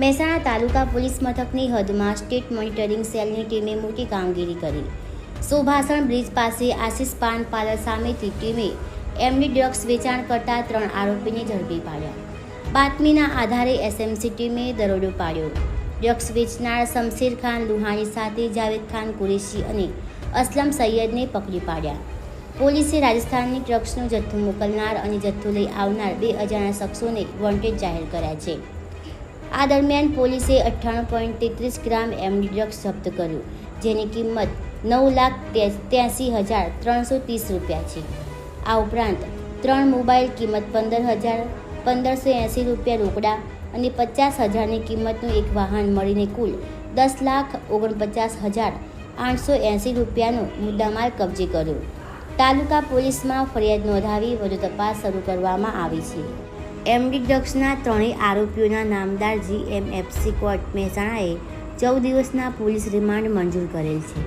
મહેસાણા તાલુકા police મથકની હદમાં state monitoring સેલની ટીમે મોટી કામગીરી કરી. સુભાષણ બ્રિજ પાસે આશિષ પાન પાર્લર સામેથી ટીમે એમની ડ્રગ્સ વેચાણ કરતા ત્રણ આરોપીને ઝડપી પાડ્યા. બાતમીના આધારે એસએમસી ટીમે દરોડો પાડ્યો. ડ્રગ્સ વેચનાર શમશેર ખાન લુહાણી સાથે જાવેદ ખાન કુરેશી અને અસલમ સૈયદને પકડી પાડ્યા. પોલીસે રાજસ્થાનની ડ્રગ્સનો જથ્થો મોકલનાર અને જથ્થો લઈ આવનાર બે અજાણ્યા શખ્સોને વોન્ટેડ જાહેર કર્યા છે. આ દરમિયાન પોલીસે અઠ્ઠાણું પોઈન્ટ તેત્રીસ ગ્રામ એમડી ડ્રગ્સ જપ્ત કર્યું, જેની કિંમત નવ લાખ ત્યાંસી હજાર ત્રણસો ત્રીસ રૂપિયા છે. આ ઉપરાંત ત્રણ મોબાઈલ કિંમત પંદર હજાર પંદરસો એંસી રૂપિયા રોકડા અને પચાસ હજારની કિંમતનું એક વાહન મળીને કુલ દસ લાખ ઓગણપચાસ હજાર આઠસો એંસી રૂપિયાનો મુદ્દામાલ કબજે કર્યો. તાલુકા પોલીસમાં ફરિયાદ નોંધાવી વધુ તપાસ શરૂ કરવામાં આવી છે. એમડી ડ્રગ્સના ત્રણેય આરોપીઓના નામદાર જીએમએફસી કોર્ટ મહેસાણાએ ચૌદ દિવસના પોલીસ રિમાન્ડ મંજૂર કરેલ છે.